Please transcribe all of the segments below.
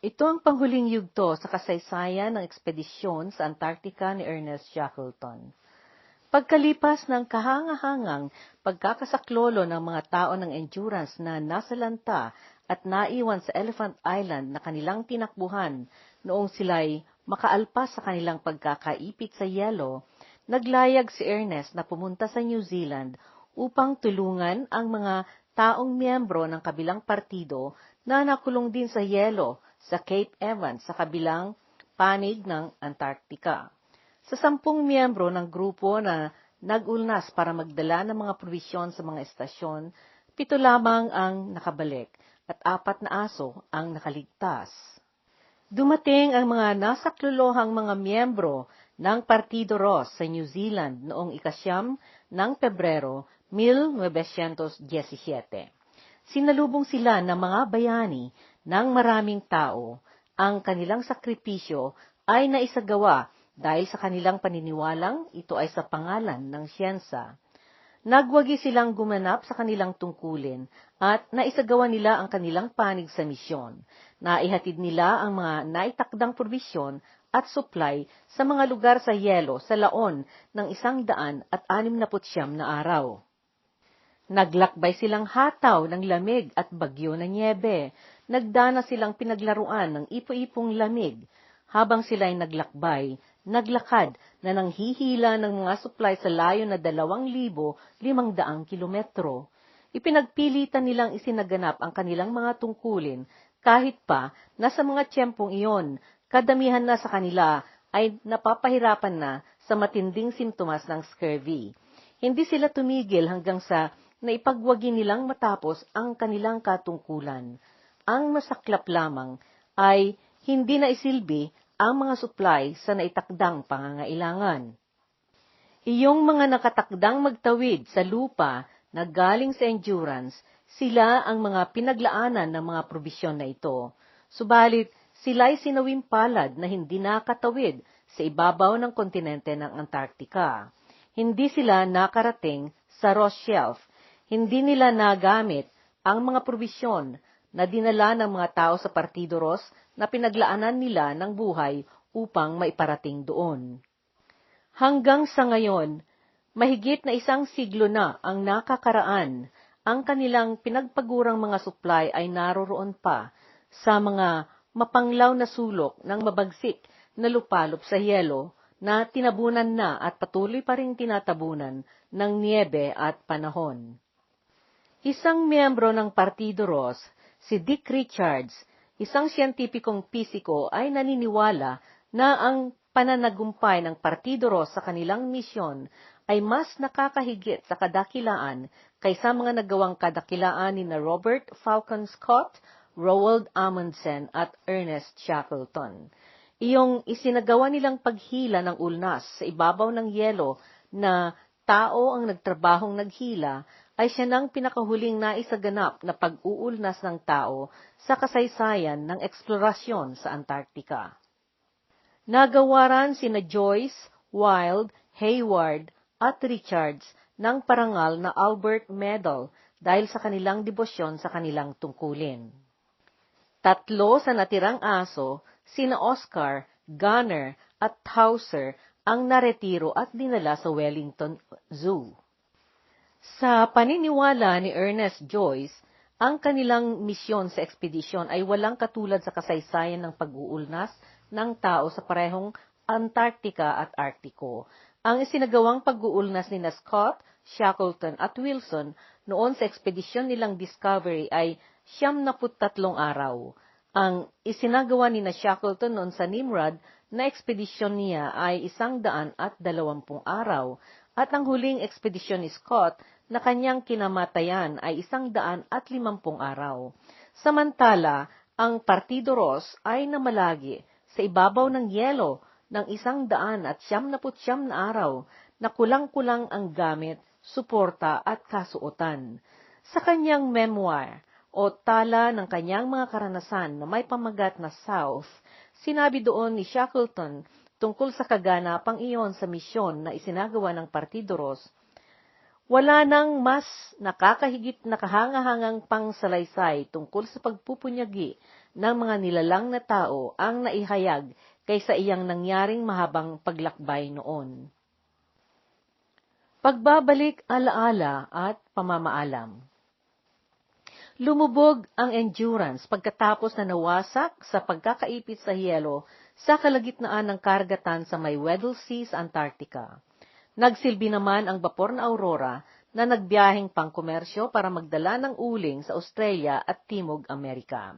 Ito ang panghuling yugto sa kasaysayan ng ekspedisyon sa Antarctica ni Ernest Shackleton. Pagkalipas ng kahangahangang pagkakasaklolo ng mga tao ng endurance na nasa lanta at naiwan sa Elephant Island na kanilang tinakbuhan noong sila'y makaalpas sa kanilang pagkakaipit sa yelo, naglayag si Ernest na pumunta sa New Zealand upang tulungan ang mga taong miyembro ng kabilang partido na nakulong din sa yelo sa Cape Evans sa kabilang panig ng Antarctica. Sa sampung miyembro ng grupo na nag-ulnas para magdala ng mga provisyon sa mga estasyon, pito lamang ang nakabalik at apat na aso ang nakaligtas. Dumating ang mga nasaklulohang mga miyembro ng Partido Ross sa New Zealand noong ikasyam ng Pebrero 1917. Sinalubong sila ng mga bayani ng maraming tao, ang kanilang sakripisyo ay naisagawa dahil sa kanilang paniniwalang ito ay sa pangalan ng siyensa. Nagwagi silang gumanap sa kanilang tungkulin at naisagawa nila ang kanilang panig sa misyon. Naihatid nila ang mga naitakdang probisyon at supply sa mga lugar sa yelo sa laon ng isang daan at anim na putsyam na araw. Naglakbay silang hataw ng lamig at bagyo na niebe nagdana silang pinaglaruan ng ipo-ipong lamig habang sila'y naglakbay, naglakad na nanghihila ng mga supply sa layo na dalawang libo limang daang kilometro. Ipinagpilitan nilang isinaganap ang kanilang mga tungkulin kahit pa na sa mga tiyempong iyon, kadamihan na sa kanila ay napapahirapan na sa matinding simptomas ng scurvy. Hindi sila tumigil hanggang sa naipagwagi nilang matapos ang kanilang katungkulan ang masaklap lamang ay hindi na isilbi ang mga supply sa naitakdang pangangailangan. Iyong mga nakatakdang magtawid sa lupa na galing sa endurance, sila ang mga pinaglaanan ng mga probisyon na ito. Subalit, sila'y sinawim palad na hindi nakatawid sa ibabaw ng kontinente ng Antarctica. Hindi sila nakarating sa Ross Shelf. Hindi nila nagamit ang mga probisyon na dinala ng mga tao sa Partido Ros na pinaglaanan nila ng buhay upang maiparating doon. Hanggang sa ngayon, mahigit na isang siglo na ang nakakaraan, ang kanilang pinagpagurang mga supply ay naroroon pa sa mga mapanglaw na sulok ng mabagsik na lupalop sa yelo na tinabunan na at patuloy pa rin tinatabunan ng niebe at panahon. Isang miyembro ng Partido Ros Si Dick Richards, isang siyentipikong pisiko ay naniniwala na ang pananagumpay ng Partido Ros sa kanilang misyon ay mas nakakahigit sa kadakilaan kaysa mga nagawang kadakilaan ni na Robert Falcon Scott, Roald Amundsen at Ernest Shackleton. Iyong isinagawa nilang paghila ng ulnas sa ibabaw ng yelo na tao ang nagtrabahong naghila ay siya nang pinakahuling naisaganap na pag-uulnas ng tao sa kasaysayan ng eksplorasyon sa Antarctica. Nagawaran sina Joyce, Wild, Hayward at Richards ng parangal na Albert Medal dahil sa kanilang debosyon sa kanilang tungkulin. Tatlo sa natirang aso, sina Oscar, Gunner at Hauser ang naretiro at dinala sa Wellington Zoo. Sa paniniwala ni Ernest Joyce, ang kanilang misyon sa ekspedisyon ay walang katulad sa kasaysayan ng pag-uulnas ng tao sa parehong Antarctica at Arctico. Ang isinagawang pag-uulnas ni na Scott, Shackleton at Wilson noon sa ekspedisyon nilang Discovery ay siyam na tatlong araw. Ang isinagawa ni na Shackleton noon sa Nimrod na ekspedisyon niya ay isang daan at dalawampung araw at ang huling ekspedisyon ni Scott na kanyang kinamatayan ay isang daan at limampung araw. Samantala, ang Partido Ross ay namalagi sa ibabaw ng yelo ng isang daan at siyam na putsyam na araw na kulang-kulang ang gamit, suporta at kasuotan. Sa kanyang memoir o tala ng kanyang mga karanasan na may pamagat na South, sinabi doon ni Shackleton tungkol sa kaganapang iyon sa misyon na isinagawa ng Partido Ros, wala nang mas nakakahigit na kahangahangang pangsalaysay tungkol sa pagpupunyagi ng mga nilalang na tao ang naihayag kaysa iyang nangyaring mahabang paglakbay noon. Pagbabalik alaala at pamamaalam Lumubog ang endurance pagkatapos na nawasak sa pagkakaipit sa yelo sa kalagitnaan ng karagatan sa may Weddell Sea sa Antarctica. Nagsilbi naman ang bapor na Aurora na nagbiyaheng pangkomersyo para magdala ng uling sa Australia at Timog Amerika.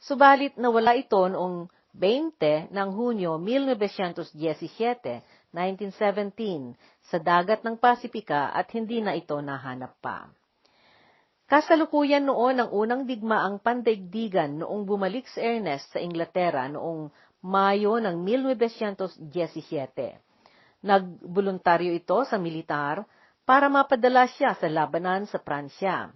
Subalit nawala ito noong 20 ng Hunyo 1917, 1917, sa dagat ng Pasipika at hindi na ito nahanap pa. Kasalukuyan noon ang unang digmaang pandaigdigan noong bumalik si Ernest sa Inglaterra noong Mayo ng 1917. Nagboluntaryo ito sa militar para mapadala siya sa labanan sa Pransya.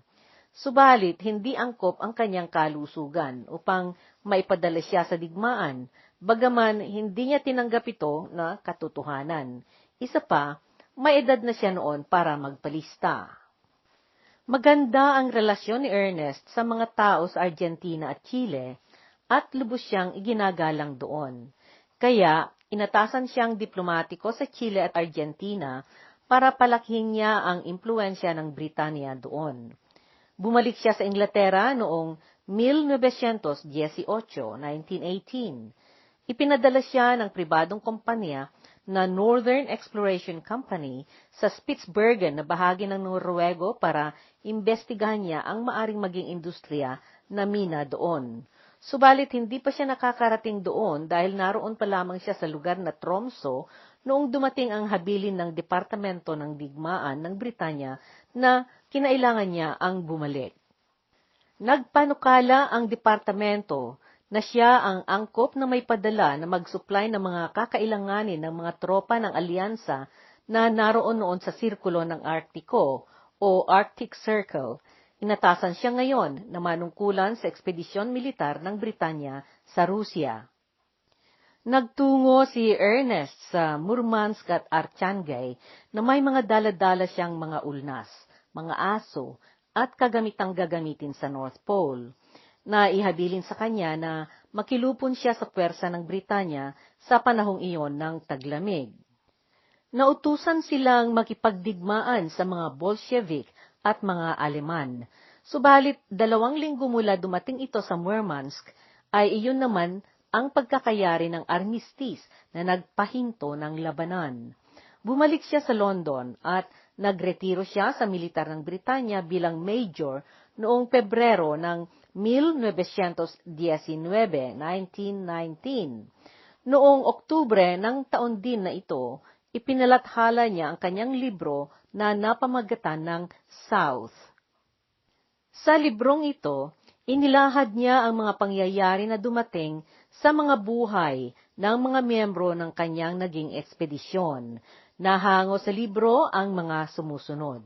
Subalit, hindi angkop ang kanyang kalusugan upang maipadala siya sa digmaan, bagaman hindi niya tinanggap ito na katotohanan. Isa pa, may edad na siya noon para magpalista. Maganda ang relasyon ni Ernest sa mga tao sa Argentina at Chile at lubos siyang iginagalang doon. Kaya, inatasan siyang diplomatiko sa Chile at Argentina para palakihin niya ang impluensya ng Britanya doon. Bumalik siya sa Inglaterra noong 1918, 1918. Ipinadala siya ng pribadong kompanya na Northern Exploration Company sa Spitsbergen na bahagi ng Norwego para imbestigahan niya ang maaring maging industriya na mina doon. Subalit hindi pa siya nakakarating doon dahil naroon pa lamang siya sa lugar na Tromso noong dumating ang habilin ng Departamento ng Digmaan ng Britanya na kinailangan niya ang bumalik. Nagpanukala ang departamento na siya ang angkop na may padala na mag-supply ng mga kakailanganin ng mga tropa ng alyansa na naroon noon sa sirkulo ng Arktiko o Arctic Circle. Inatasan siya ngayon na manungkulan sa ekspedisyon militar ng Britanya sa Rusya. Nagtungo si Ernest sa Murmansk at Archangay na may mga daladala siyang mga ulnas, mga aso, at kagamitang gagamitin sa North Pole, na ihabilin sa kanya na makilupon siya sa pwersa ng Britanya sa panahong iyon ng taglamig. Nautusan silang makipagdigmaan sa mga Bolshevik at mga Aleman, subalit dalawang linggo mula dumating ito sa Murmansk ay iyon naman ang pagkakayari ng armistice na nagpahinto ng labanan. Bumalik siya sa London at nagretiro siya sa militar ng Britanya bilang major noong Pebrero ng 1919, 1919. Noong Oktubre ng taon din na ito, ipinalathala niya ang kanyang libro na napamagatan ng South. Sa librong ito, inilahad niya ang mga pangyayari na dumating sa mga buhay ng mga miyembro ng kanyang naging ekspedisyon. Nahango sa libro ang mga sumusunod.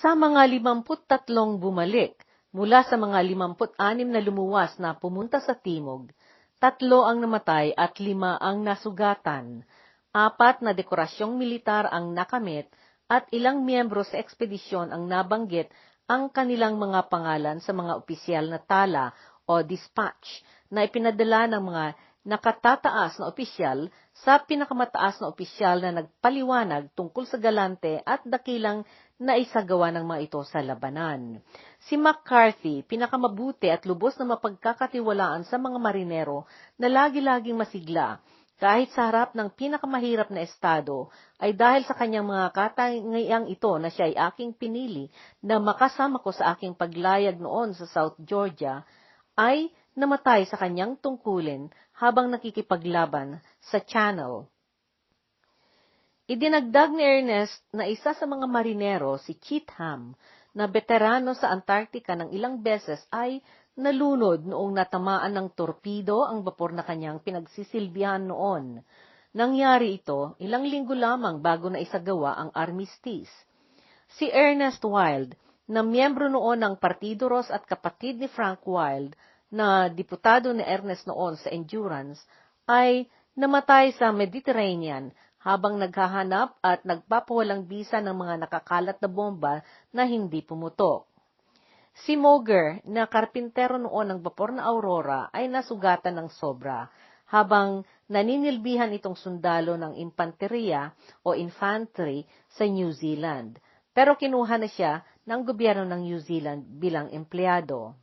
Sa mga limamput tatlong bumalik, mula sa mga limamput anim na lumuwas na pumunta sa timog, tatlo ang namatay at lima ang nasugatan, apat na dekorasyong militar ang nakamit at ilang miyembro sa ekspedisyon ang nabanggit ang kanilang mga pangalan sa mga opisyal na tala o dispatch na ipinadala ng mga nakatataas na opisyal sa pinakamataas na opisyal na nagpaliwanag tungkol sa galante at dakilang naisagawa ng mga ito sa labanan. Si McCarthy, pinakamabuti at lubos na mapagkakatiwalaan sa mga marinero na lagi-laging masigla, kahit sa harap ng pinakamahirap na estado, ay dahil sa kanyang mga katangiang ito na siya ay aking pinili na makasama ko sa aking paglayag noon sa South Georgia, ay namatay sa kanyang tungkulin habang nakikipaglaban sa Channel. Idinagdag ni Ernest na isa sa mga marinero, si Cheatham, na veterano sa Antarctica ng ilang beses ay nalunod noong natamaan ng torpedo ang bapor na kanyang pinagsisilbihan noon. Nangyari ito ilang linggo lamang bago na isagawa ang armistice. Si Ernest Wild, na miyembro noon ng Partido Ros at kapatid ni Frank Wild, na diputado ni Ernest noon sa Endurance ay namatay sa Mediterranean habang naghahanap at nagpapawalang bisa ng mga nakakalat na bomba na hindi pumutok. Si Moger, na karpintero noon ng bapor na Aurora, ay nasugatan ng sobra, habang naninilbihan itong sundalo ng impanteriya o infantry sa New Zealand. Pero kinuha na siya ng gobyerno ng New Zealand bilang empleyado.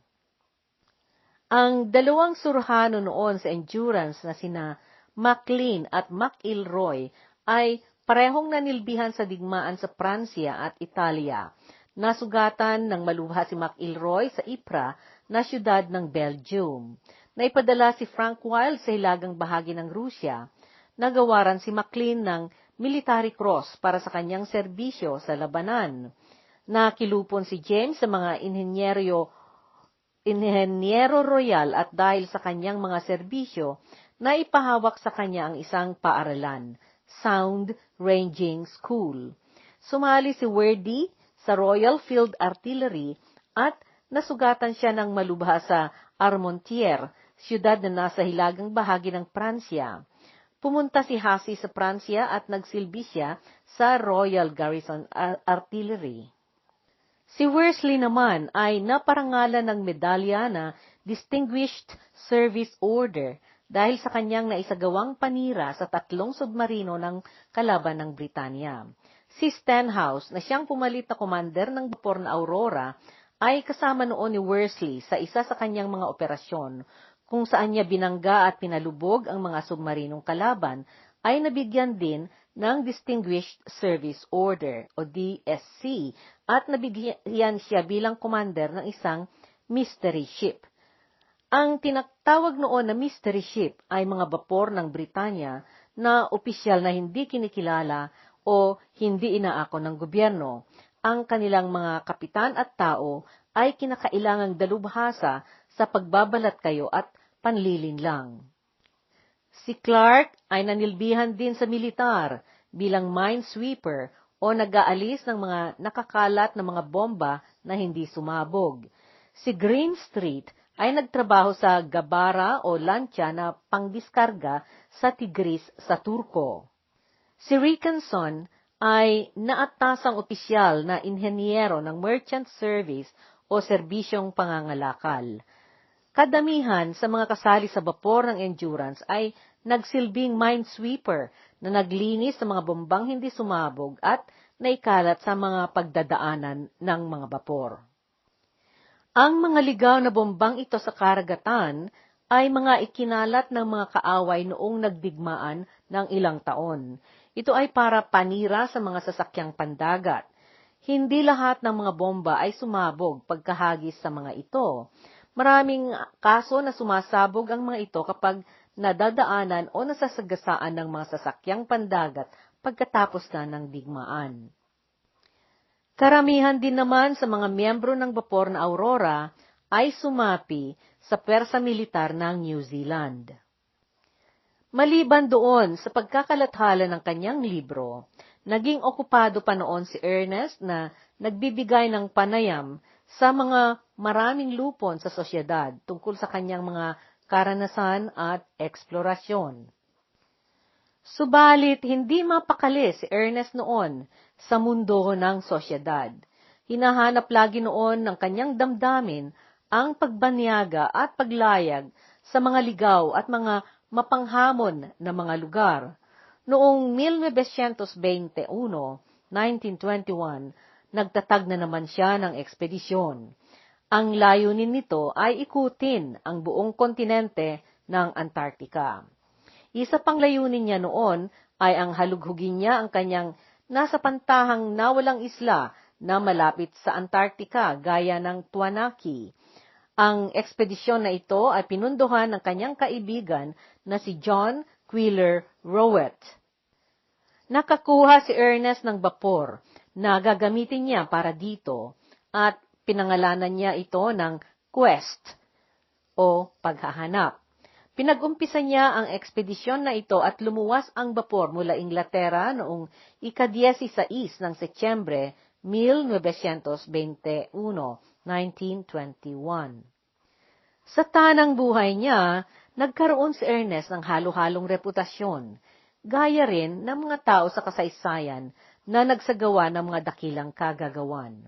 Ang dalawang surhano noon sa endurance na sina MacLean at McIlroy ay parehong nanilbihan sa digmaan sa Pransya at Italia. Nasugatan ng malubha si McIlroy sa Ypres na siyudad ng Belgium. Naipadala si Frank Wild sa hilagang bahagi ng Rusya. Nagawaran si MacLean ng military cross para sa kanyang serbisyo sa labanan. Nakilupon si James sa mga inhenyero Inhenyero Royal at dahil sa kanyang mga serbisyo, naipahawak sa kanya ang isang paaralan, Sound Ranging School. Sumali si Wordy sa Royal Field Artillery at nasugatan siya ng malubha sa Armontier, siyudad na nasa hilagang bahagi ng Pransya. Pumunta si Hasi sa Pransya at nagsilbi siya sa Royal Garrison Artillery. Si Worsley naman ay naparangalan ng medalya na Distinguished Service Order dahil sa kanyang naisagawang panira sa tatlong submarino ng kalaban ng Britanya. Si Stenhouse, na siyang pumalit na commander ng bapor na Aurora, ay kasama noon ni Worsley sa isa sa kanyang mga operasyon kung saan niya binangga at pinalubog ang mga submarinong kalaban ay nabigyan din ng Distinguished Service Order o DSC at nabigyan siya bilang commander ng isang mystery ship. Ang tinatawag noon na mystery ship ay mga bapor ng Britanya na opisyal na hindi kinikilala o hindi inaako ng gobyerno. Ang kanilang mga kapitan at tao ay kinakailangang dalubhasa sa pagbabalat kayo at panlilin lang. Si Clark ay nanilbihan din sa militar bilang minesweeper o nag-aalis ng mga nakakalat na mga bomba na hindi sumabog. Si Greenstreet ay nagtrabaho sa gabara o lansya na pangdiskarga sa Tigris sa Turko. Si Rickenson ay naatasang opisyal na inhenyero ng merchant service o serbisyong pangangalakal. Kadamihan sa mga kasali sa bapor ng endurance ay nagsilbing minesweeper na naglinis sa mga bombang hindi sumabog at naikalat sa mga pagdadaanan ng mga bapor. Ang mga ligaw na bombang ito sa karagatan ay mga ikinalat ng mga kaaway noong nagdigmaan ng ilang taon. Ito ay para panira sa mga sasakyang pandagat. Hindi lahat ng mga bomba ay sumabog pagkahagis sa mga ito. Maraming kaso na sumasabog ang mga ito kapag nadadaanan o nasasagasaan ng mga sasakyang pandagat pagkatapos na ng digmaan. Karamihan din naman sa mga miyembro ng bapor na Aurora ay sumapi sa persa militar ng New Zealand. Maliban doon sa pagkakalathala ng kanyang libro, naging okupado pa noon si Ernest na nagbibigay ng panayam sa mga maraming lupon sa sosyedad tungkol sa kanyang mga karanasan at eksplorasyon. Subalit, hindi mapakali si Ernest noon sa mundo ng sosyedad. Hinahanap lagi noon ng kanyang damdamin ang pagbanyaga at paglayag sa mga ligaw at mga mapanghamon na mga lugar. Noong 1921, 1921, nagtatag na naman siya ng ekspedisyon. Ang layunin nito ay ikutin ang buong kontinente ng Antarctica. Isa pang layunin niya noon ay ang halughugin niya ang kanyang nasa pantahang nawalang isla na malapit sa Antarctica gaya ng Tuanaki. Ang ekspedisyon na ito ay pinunduhan ng kanyang kaibigan na si John Quiller Rowett. Nakakuha si Ernest ng bapor na gagamitin niya para dito at pinangalanan niya ito ng quest o paghahanap. Pinag-umpisa niya ang ekspedisyon na ito at lumuwas ang bapor mula Inglaterra noong ika-16 ng Setyembre 1921, 1921. Sa tanang buhay niya, nagkaroon si Ernest ng halo-halong reputasyon, gaya rin ng mga tao sa kasaysayan na nagsagawa ng mga dakilang kagagawan.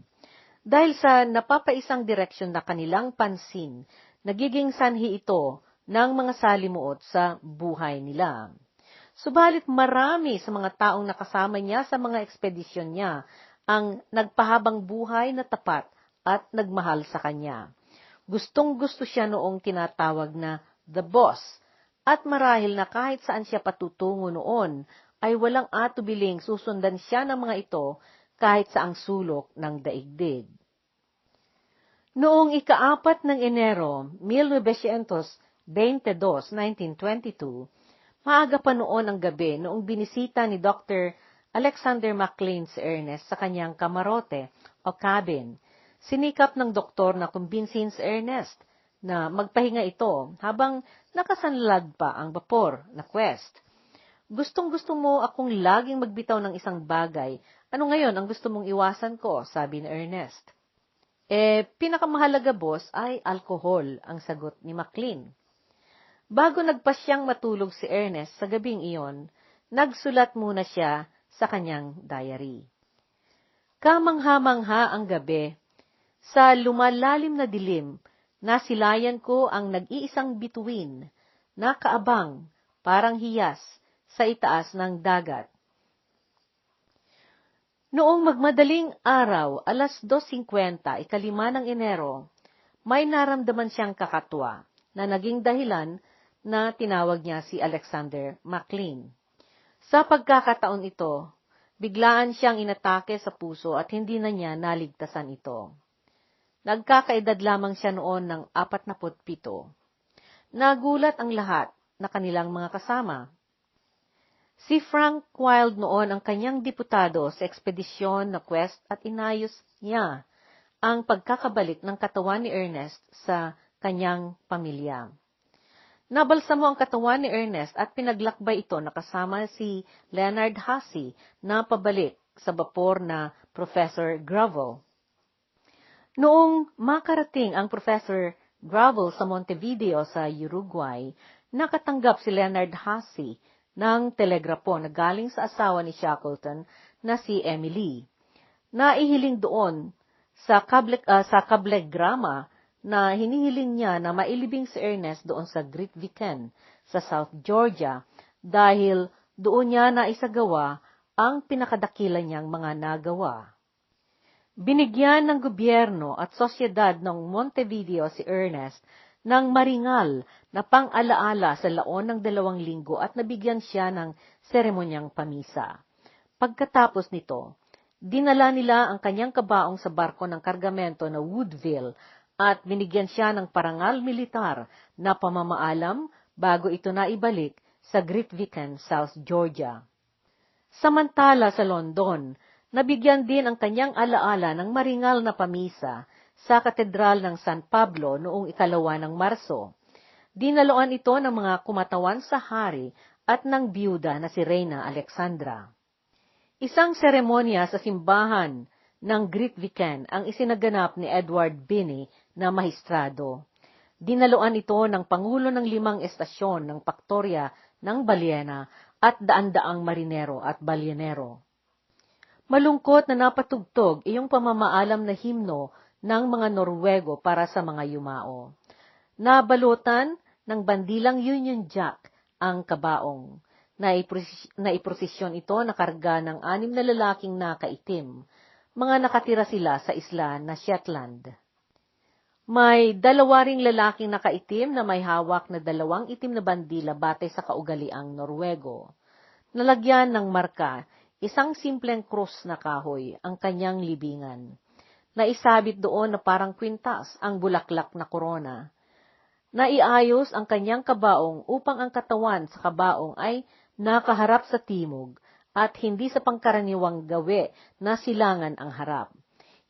Dahil sa napapaisang direksyon na kanilang pansin, nagiging sanhi ito ng mga salimuot sa buhay nila. Subalit marami sa mga taong nakasama niya sa mga ekspedisyon niya ang nagpahabang buhay na tapat at nagmahal sa kanya. Gustong gusto siya noong tinatawag na the boss, at marahil na kahit saan siya patutungo noon, ay walang atubiling susundan siya ng mga ito kahit sa ang sulok ng daigdig. Noong ikaapat ng Enero, 1922, 1922, maaga pa noon ang gabi noong binisita ni Dr. Alexander McLean si Ernest sa kanyang kamarote o cabin. Sinikap ng doktor na kumbinsin si Ernest na magpahinga ito habang nakasanlag pa ang vapor na quest. Gustong gusto mo akong laging magbitaw ng isang bagay. Ano ngayon ang gusto mong iwasan ko? Sabi ni Ernest. Eh, pinakamahalaga boss ay alkohol, ang sagot ni McLean. Bago nagpasyang matulog si Ernest sa gabing iyon, nagsulat muna siya sa kanyang diary. Kamangha-mangha ang gabi. Sa lumalalim na dilim, nasilayan ko ang nag-iisang bituin, nakaabang, parang hiyas, sa itaas ng dagat. Noong magmadaling araw, alas 2.50, ikalima ng Enero, may naramdaman siyang kakatwa na naging dahilan na tinawag niya si Alexander McLean. Sa pagkakataon ito, biglaan siyang inatake sa puso at hindi na niya naligtasan ito. Nagkakaedad lamang siya noon ng 47. Nagulat ang lahat na kanilang mga kasama Si Frank Wild noon ang kanyang diputado sa ekspedisyon na quest at inayos niya ang pagkakabalik ng katawan ni Ernest sa kanyang pamilya. Nabalsamo ang katawan ni Ernest at pinaglakbay ito nakasama si Leonard Hussey na pabalik sa bapor na Professor Gravel. Noong makarating ang Professor Gravel sa Montevideo sa Uruguay, nakatanggap si Leonard Hussey ng telegrapo na galing sa asawa ni Shackleton na si Emily. Naihiling doon sa, kable, uh, sa kablegrama na hinihiling niya na mailibing si Ernest doon sa Great Viken sa South Georgia dahil doon niya na isagawa ang pinakadakila niyang mga nagawa. Binigyan ng gobyerno at sosyedad ng Montevideo si Ernest ng maringal na pang-alaala sa laon ng dalawang linggo at nabigyan siya ng seremonyang pamisa. Pagkatapos nito, dinala nila ang kanyang kabaong sa barko ng kargamento na Woodville at binigyan siya ng parangal militar na pamamaalam bago ito na ibalik sa Grytviken, South Georgia. Samantala sa London, nabigyan din ang kanyang alaala ng maringal na pamisa sa Katedral ng San Pablo noong ikalawa ng Marso. Dinaloan ito ng mga kumatawan sa hari at ng biyuda na si Reyna Alexandra. Isang seremonya sa simbahan ng Greek Viken ang isinaganap ni Edward Binney na mahistrado. Dinaloan ito ng Pangulo ng limang estasyon ng Paktorya ng Balyena at daan-daang marinero at balyenero. Malungkot na napatugtog iyong pamamaalam na himno ng mga Norwego para sa mga yumao. Nabalutan ng bandilang Union Jack ang kabaong. Naiprosisyon ito na karga ng anim na lalaking nakaitim. Mga nakatira sila sa isla na Shetland. May dalawa ring lalaking nakaitim na may hawak na dalawang itim na bandila batay sa kaugaliang Norwego. Nalagyan ng marka, isang simpleng krus na kahoy, ang kanyang libingan na isabit doon na parang kwintas ang bulaklak na korona. Naiayos ang kanyang kabaong upang ang katawan sa kabaong ay nakaharap sa timog at hindi sa pangkaraniwang gawi na silangan ang harap.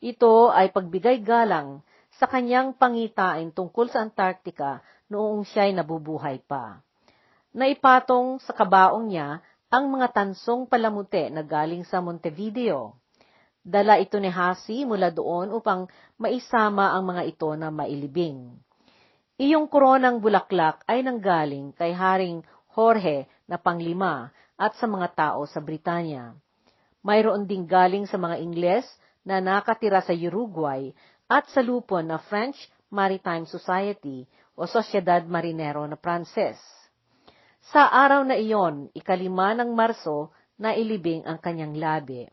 Ito ay pagbigay galang sa kanyang pangitain tungkol sa Antarctica noong siya'y nabubuhay pa. Naipatong sa kabaong niya ang mga tansong palamute na galing sa Montevideo. Dala ito ni Hasi mula doon upang maisama ang mga ito na mailibing. Iyong koronang bulaklak ay nanggaling kay Haring Jorge na panglima at sa mga tao sa Britanya. Mayroon ding galing sa mga Ingles na nakatira sa Uruguay at sa lupon na French Maritime Society o Sociedad Marinero na Pranses. Sa araw na iyon, ikalima ng Marso, na ilibing ang kanyang labi.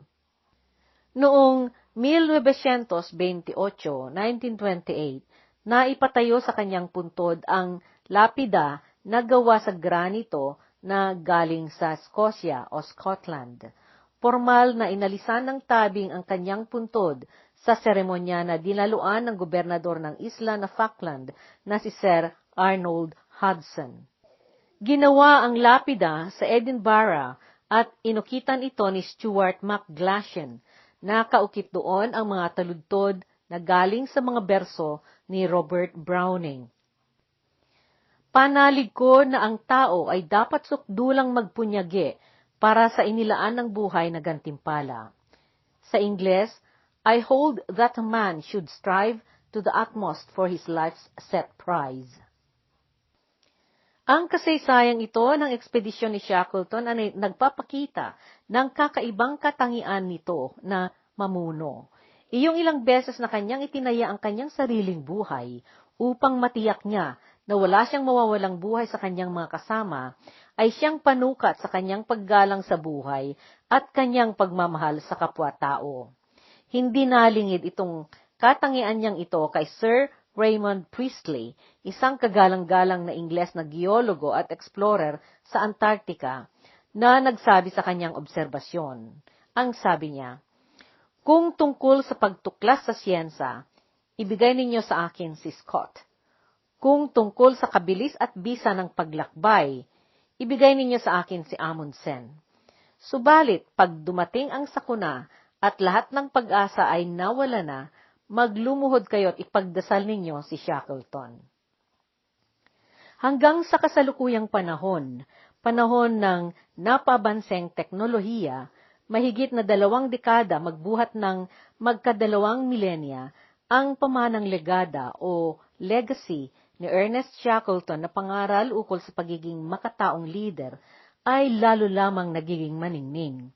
Noong 1928, 1928, naipatayo sa kanyang puntod ang lapida na gawa sa granito na galing sa Scotia o Scotland. Formal na inalisan ng tabing ang kanyang puntod sa seremonya na dinaluan ng gobernador ng isla na Falkland na si Sir Arnold Hudson. Ginawa ang lapida sa Edinburgh at inukitan ito ni Stuart McGlashan Nakaukit doon ang mga taludtod na galing sa mga berso ni Robert Browning. Panalig ko na ang tao ay dapat sukdulang magpunyagi para sa inilaan ng buhay na gantimpala. Sa Ingles, I hold that a man should strive to the utmost for his life's set prize. Ang kasaysayang ito ng ekspedisyon ni Shackleton ay nagpapakita ng kakaibang katangian nito na mamuno. Iyong ilang beses na kanyang itinaya ang kanyang sariling buhay upang matiyak niya na wala siyang mawawalang buhay sa kanyang mga kasama, ay siyang panukat sa kanyang paggalang sa buhay at kanyang pagmamahal sa kapwa-tao. Hindi nalingid itong katangian niyang ito kay Sir Raymond Priestley, isang kagalang-galang na Ingles na geologo at explorer sa Antarctica, na nagsabi sa kanyang obserbasyon. Ang sabi niya, Kung tungkol sa pagtuklas sa siyensa, ibigay ninyo sa akin si Scott. Kung tungkol sa kabilis at bisa ng paglakbay, ibigay ninyo sa akin si Amundsen. Subalit, pag dumating ang sakuna at lahat ng pag-asa ay nawala na, maglumuhod kayo at ipagdasal ninyo si Shackleton. Hanggang sa kasalukuyang panahon, panahon ng napabanseng teknolohiya, mahigit na dalawang dekada magbuhat ng magkadalawang milenya, ang pamanang legada o legacy ni Ernest Shackleton na pangaral ukol sa pagiging makataong leader ay lalo lamang nagiging maningning.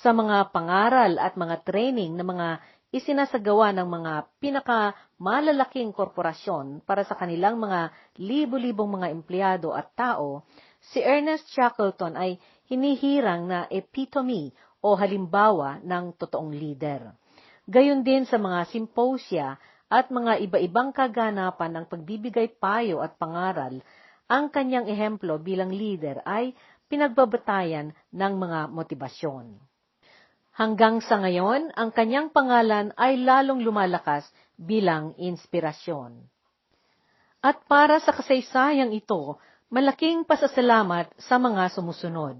Sa mga pangaral at mga training na mga isinasagawa ng mga pinakamalalaking korporasyon para sa kanilang mga libo-libong mga empleyado at tao, Si Ernest Shackleton ay hinihirang na epitome o halimbawa ng totoong leader. Gayon din sa mga simposya at mga iba-ibang kaganapan ng pagbibigay payo at pangaral, ang kanyang ehemplo bilang leader ay pinagbabatayan ng mga motibasyon. Hanggang sa ngayon, ang kanyang pangalan ay lalong lumalakas bilang inspirasyon. At para sa kasaysayang ito, Malaking pasasalamat sa mga sumusunod.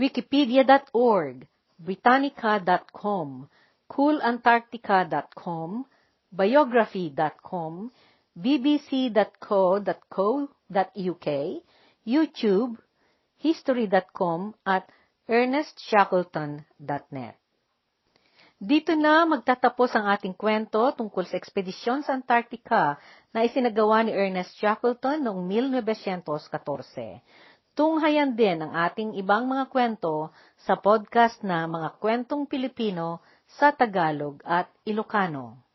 Wikipedia.org, Britannica.com, CoolAntarctica.com, Biography.com, bbc.co.uk, YouTube, History.com at ErnestShackleton.net. Dito na magtatapos ang ating kwento tungkol sa ekspedisyon sa Antarctica na isinagawa ni Ernest Shackleton noong 1914. Tunghayan din ang ating ibang mga kwento sa podcast na Mga Kwentong Pilipino sa Tagalog at Ilocano.